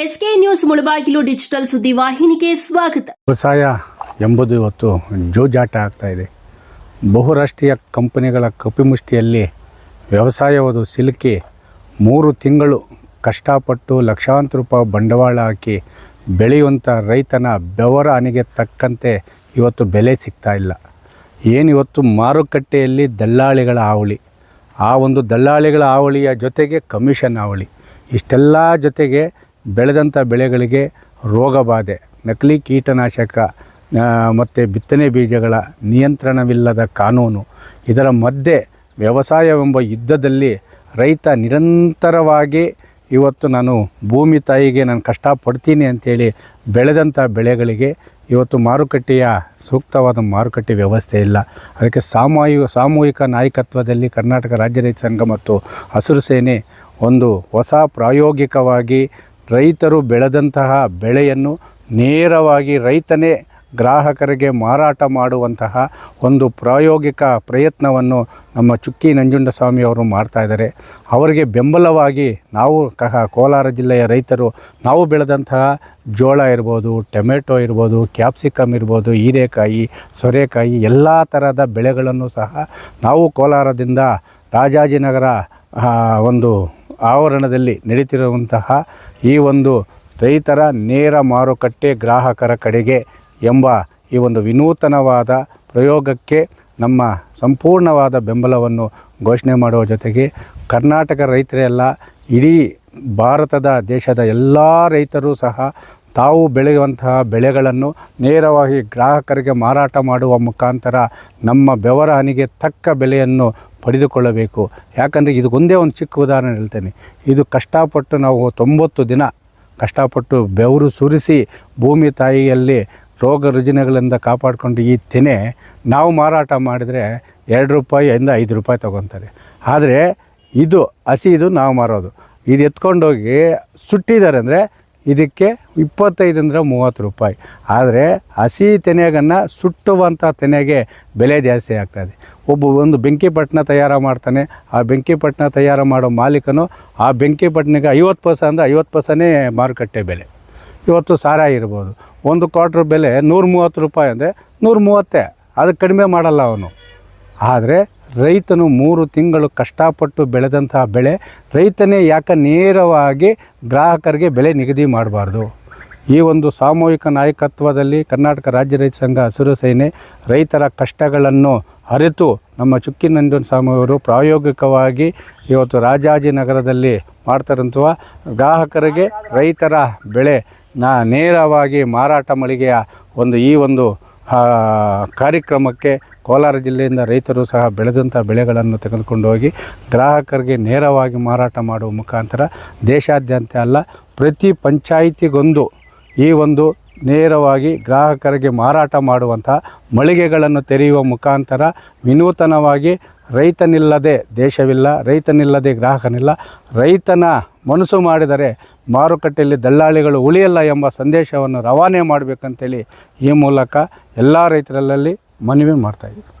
SK news Mulbagal digital ಸುದ್ದಿ ವಾಹಿನಿಗೆ ಸ್ವಾಗತ. ವ್ಯವಸಾಯ ಎಂಬುದು ಇವತ್ತು ಜೋಜಾಟ ಆಗ್ತಾ ಇದೆ. ಬಹುರಾಷ್ಟ್ರೀಯ ಕಂಪನಿಗಳ ಕಪಿಮುಷ್ಟಿಯಲ್ಲಿ ವ್ಯವಸಾಯವುದು ಸಿಲುಕಿ ಮೂರು ತಿಂಗಳು ಕಷ್ಟಪಟ್ಟು ಲಕ್ಷಾಂತರ ರೂಪಾಯಿ ಬಂಡವಾಳ ಹಾಕಿ ಬೆಳೆಯುವಂಥ ರೈತನ ಬೆವರ ಹನಿಗೆ ತಕ್ಕಂತೆ ಇವತ್ತು ಬೆಲೆ ಸಿಗ್ತಾ ಇಲ್ಲ. ಏನಿವತ್ತು ಮಾರುಕಟ್ಟೆಯಲ್ಲಿ ದಲ್ಲಾಳಿಗಳ ಹಾವಳಿ. ಆ ಒಂದು ದಲ್ಲಾಳಿಗಳ ಹಾವಳಿಯ ಜೊತೆಗೆ ಕಮಿಷನ್ ಹಾವಳಿ. ಇಷ್ಟೆಲ್ಲ ಜೊತೆಗೆ ಬೆಳೆದಂಥ ಬೆಳೆಗಳಿಗೆ ರೋಗ ಬಾಧೆ ನಕಲಿ ಕೀಟನಾಶಕ ಮತ್ತು ಬಿತ್ತನೆ ಬೀಜಗಳ ನಿಯಂತ್ರಣವಿಲ್ಲದ ಕಾನೂನು, ಇದರ ಮಧ್ಯೆ ವ್ಯವಸಾಯವೆಂಬ ಯುದ್ಧದಲ್ಲಿ ರೈತ ನಿರಂತರವಾಗಿ ಇವತ್ತು ನಾನು ಭೂಮಿ ತಾಯಿಗೆ ನಾನು ಕಷ್ಟಪಡ್ತೀನಿ ಅಂಥೇಳಿ ಬೆಳೆದಂಥ ಬೆಳೆಗಳಿಗೆ ಇವತ್ತು ಮಾರುಕಟ್ಟೆಯ ಸೂಕ್ತವಾದ ಮಾರುಕಟ್ಟೆ ವ್ಯವಸ್ಥೆ ಇಲ್ಲ. ಅದಕ್ಕೆ ಸಾಮೂಹಿಕ ಸಾಮೂಹಿಕ ನಾಯಕತ್ವದಲ್ಲಿ ಕರ್ನಾಟಕ ರಾಜ್ಯ ರೈತ ಸಂಘ ಮತ್ತು ಹಸಿರು ಸೇನೆ ಒಂದು ಹೊಸ ಪ್ರಾಯೋಗಿಕವಾಗಿ ರೈತರು ಬೆಳೆದಂತಹ ಬೆಳೆಯನ್ನು ನೇರವಾಗಿ ರೈತನೇ ಗ್ರಾಹಕರಿಗೆ ಮಾರಾಟ ಮಾಡುವಂತಹ ಒಂದು ಪ್ರಾಯೋಗಿಕ ಪ್ರಯತ್ನವನ್ನು ನಮ್ಮ ಚುಕ್ಕಿ ನಂಜುಂಡಸ್ವಾಮಿ ಅವರು ಮಾಡ್ತಾ ಇದ್ದಾರೆ. ಅವರಿಗೆ ಬೆಂಬಲವಾಗಿ ನಾವು ಕಹ, ಕೋಲಾರ ಜಿಲ್ಲೆಯ ರೈತರು ನಾವು ಬೆಳೆದಂತಹ ಜೋಳ ಇರ್ಬೋದು, ಟೊಮೆಟೊ ಇರ್ಬೋದು, ಕ್ಯಾಪ್ಸಿಕಮ್ ಇರ್ಬೋದು, ಹೀರೆಕಾಯಿ, ಸೊರೆಕಾಯಿ ಎಲ್ಲ ಥರದ ಬೆಳೆಗಳನ್ನು ಸಹ ನಾವು ಕೋಲಾರದಿಂದ ರಾಜಾಜಿನಗರ ಒಂದು ಆವರಣದಲ್ಲಿ ನಡೀತಿರುವಂತಹ ಈ ಒಂದು ರೈತರ ನೇರ ಮಾರುಕಟ್ಟೆ ಗ್ರಾಹಕರ ಕಡೆಗೆ ಎಂಬ ಈ ಒಂದು ವಿನೂತನವಾದ ಪ್ರಯೋಗಕ್ಕೆ ನಮ್ಮ ಸಂಪೂರ್ಣವಾದ ಬೆಂಬಲವನ್ನು ಘೋಷಣೆ ಮಾಡುವ ಜೊತೆಗೆ ಕರ್ನಾಟಕ ರೈತರೇ ಅಲ್ಲ, ಇಡೀ ಭಾರತದ ದೇಶದ ಎಲ್ಲ ರೈತರು ಸಹ ತಾವು ಬೆಳೆಯುವಂತಹ ಬೆಳೆಗಳನ್ನು ನೇರವಾಗಿ ಗ್ರಾಹಕರಿಗೆ ಮಾರಾಟ ಮಾಡುವ ಮುಖಾಂತರ ನಮ್ಮ ಬೆವರ ಹನಿಗೆ ತಕ್ಕ ಬೆಲೆಯನ್ನು ಪಡೆದುಕೊಳ್ಳಬೇಕು. ಯಾಕಂದರೆ ಇದಕ್ಕೊಂದೇ ಒಂದೇ ಚಿಕ್ಕ ಉದಾಹರಣೆ ಹೇಳ್ತೇನೆ. ಇದು ಕಷ್ಟಪಟ್ಟು ನಾವು ತೊಂಬತ್ತು ದಿನ ಕಷ್ಟಪಟ್ಟು ಬೆವರು ಸುರಿಸಿ ಭೂಮಿ ತಾಯಿಯಲ್ಲಿ ರೋಗ ರುಜಿನಗಳಿಂದ ಕಾಪಾಡಿಕೊಂಡು ಈ ತೆನೆ ನಾವು ಮಾರಾಟ ಮಾಡಿದರೆ ಎರಡು ರೂಪಾಯಿಯಿಂದ ಐದು ರೂಪಾಯಿ ತೊಗೊತಾರೆ. ಆದರೆ ಇದು ಹಸಿ ಇದು ನಾವು ಮಾರೋದು. ಇದು ಎತ್ಕೊಂಡೋಗಿ ಸುಟ್ಟಿದ್ದಾರೆ ಅಂದರೆ ಇದಕ್ಕೆ ಇಪ್ಪತ್ತೈದರಿಂದ ಮೂವತ್ತು ರೂಪಾಯಿ. ಆದರೆ ಹಸಿ ತೆನೆಗನ್ನು ಸುಟ್ಟುವಂಥ ತೆನೆಗೆ ಬೆಲೆ ಜಾಸ್ತಿ ಆಗ್ತಾಯಿದೆ ಒಬ್ಬ ಒಂದು ಬೆಂಕಿಪಟ್ಟಣ ತಯಾರು ಮಾಡ್ತಾನೆ. ಆ ಬೆಂಕಿಪಟ್ಟಣ ತಯಾರು ಮಾಡೋ ಮಾಲೀಕನು ಆ ಬೆಂಕಿಪಟ್ಟಣಿಗೆ ಐವತ್ತು ಪೈಸೆ ಅಂದರೆ ಐವತ್ತು ಪಸನೇ ಮಾರುಕಟ್ಟೆ ಬೆಲೆ. ಇವತ್ತು ಸಾರ ಇರ್ಬೋದು. ಒಂದು ಕ್ವಾಟ್ರ್ ಬೆಲೆ ನೂರ ಮೂವತ್ತು ರೂಪಾಯಿ ಅಂದರೆ ನೂರ ಮೂವತ್ತೇ. ಅದು ಕಡಿಮೆ ಮಾಡಲ್ಲ ಅವನು. ಆದರೆ ರೈತನು ಮೂರು ತಿಂಗಳು ಕಷ್ಟಪಟ್ಟು ಬೆಳೆದಂತಹ ಬೆಳೆ ರೈತನೇ ಯಾಕೆ ನೇರವಾಗಿ ಗ್ರಾಹಕರಿಗೆ ಬೆಲೆ ನಿಗದಿ ಮಾಡಬಾರ್ದು? ಈ ಒಂದು ಸಾಮೂಹಿಕ ನಾಯಕತ್ವದಲ್ಲಿ ಕರ್ನಾಟಕ ರಾಜ್ಯ ರೈತ ಸಂಘ ಹಸಿರು ಸೇನೆ ರೈತರ ಕಷ್ಟಗಳನ್ನು ಅರಿತು ನಮ್ಮ ಚುಕ್ಕಿ ನಂಜನ್ ಸ್ವಾಮಿ ಅವರು ಪ್ರಾಯೋಗಿಕವಾಗಿ ಇವತ್ತು ರಾಜಾಜಿನಗರದಲ್ಲಿ ಮಾಡ್ತಾರಂತಹ ಗ್ರಾಹಕರಿಗೆ ರೈತರ ಬೆಳೆ ನಾ ನೇರವಾಗಿ ಮಾರಾಟ ಮಳಿಗೆಯ ಒಂದು ಈ ಒಂದು ಆ, ಕಾರ್ಯಕ್ರಮಕ್ಕೆ ಕೋಲಾರ ಜಿಲ್ಲೆಯಿಂದ ರೈತರು ಸಹ ಬೆಳೆದಂಥ ಬೆಳೆಗಳನ್ನು ತೆಗೆದುಕೊಂಡು ಹೋಗಿ ಗ್ರಾಹಕರಿಗೆ ನೇರವಾಗಿ ಮಾರಾಟ ಮಾಡುವ ಮುಖಾಂತರ ದೇಶಾದ್ಯಂತ ಅಲ್ಲ ಪ್ರತಿ ಪಂಚಾಯಿತಿಗೊಂದು ಈ ಒಂದು ನೇರವಾಗಿ ಗ್ರಾಹಕರಿಗೆ ಮಾರಾಟ ಮಾಡುವಂಥ ಮಳಿಗೆಗಳನ್ನು ತೆರೆಯುವ ಮುಖಾಂತರ ವಿನೂತನವಾಗಿ ರೈತನಿಲ್ಲದೆ ದೇಶವಿಲ್ಲ ರೈತನಿಲ್ಲದೆ ಗ್ರಾಹಕನಿಲ್ಲ ರೈತನ ಮನಸ್ಸು ಮಾಡಿದರೆ ಮಾರುಕಟ್ಟೆಯಲ್ಲಿ ದಲ್ಲಾಳಿಗಳು ಉಳಿಯಲ್ಲ ಎಂಬ ಸಂದೇಶವನ್ನು ರವಾನೆ ಮಾಡಬೇಕಂತೇಳಿ ಈ ಮೂಲಕ ಎಲ್ಲ ರೈತರಲ್ಲಿ ಮನವಿ ಮಾಡ್ತಾಯಿದ್ದೀವಿ